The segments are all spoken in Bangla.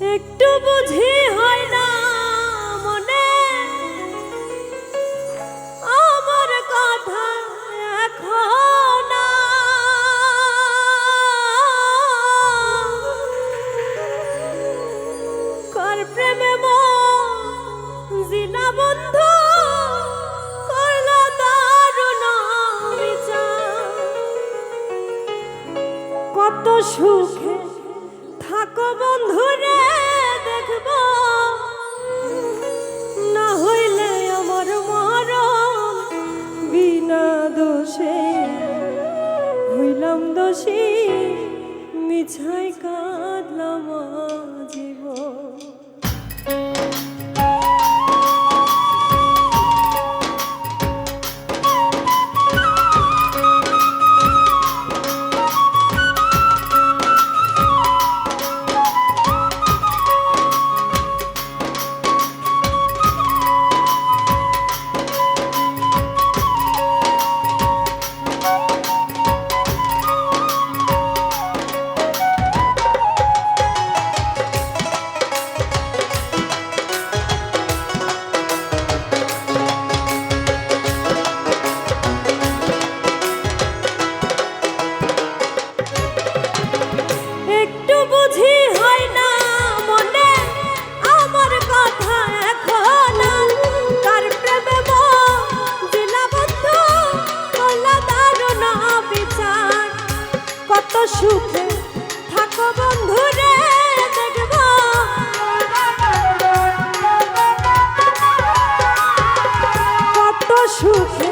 একটু বুঝি হয় না মনে। আমার কথা এখন। কর প্রেমে জিনা বন্ধু? কত সুখে থাকো বন্ধুরে। হইলাম দোষী মিছাই কাঁদলাম জীবন সুখে থাকো বন্ধু রে কত সুখে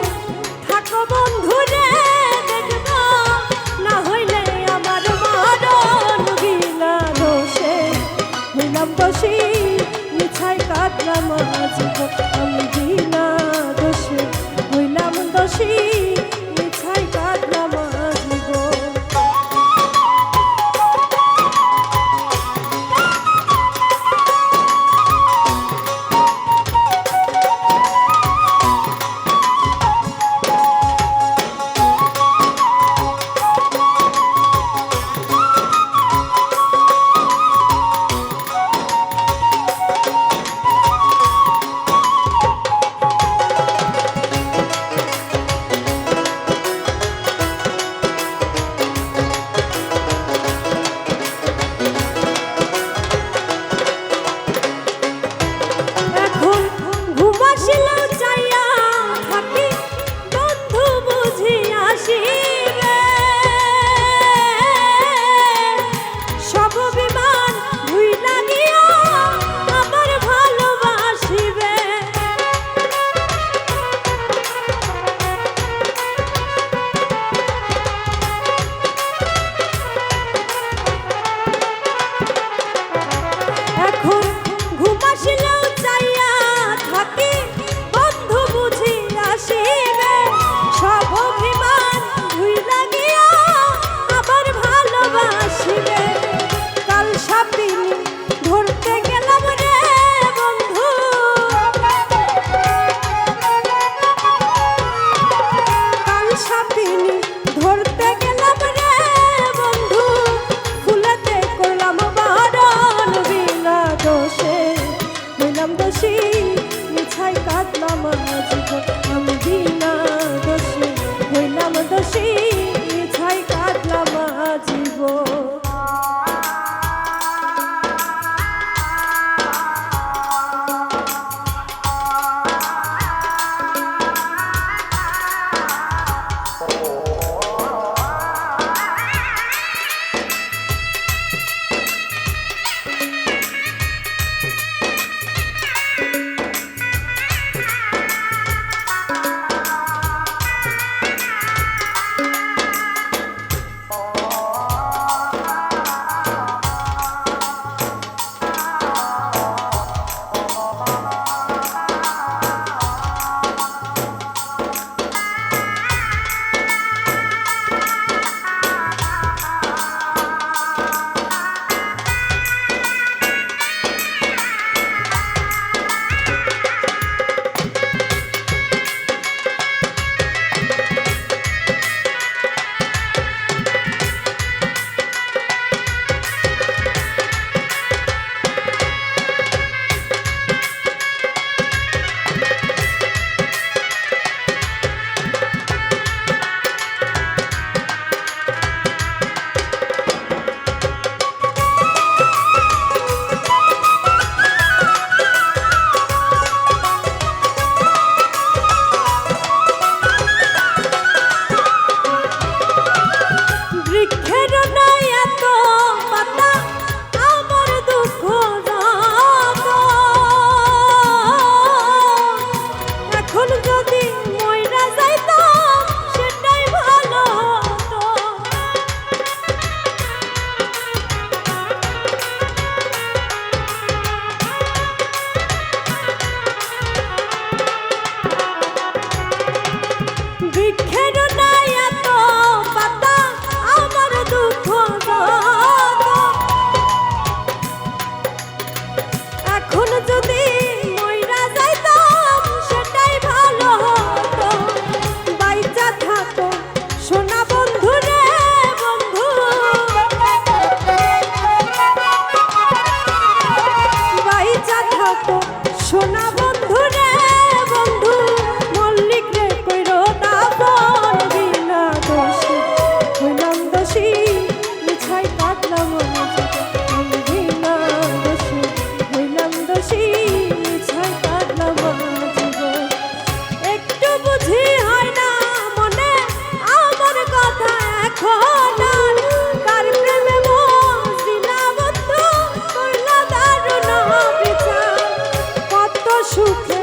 সুখে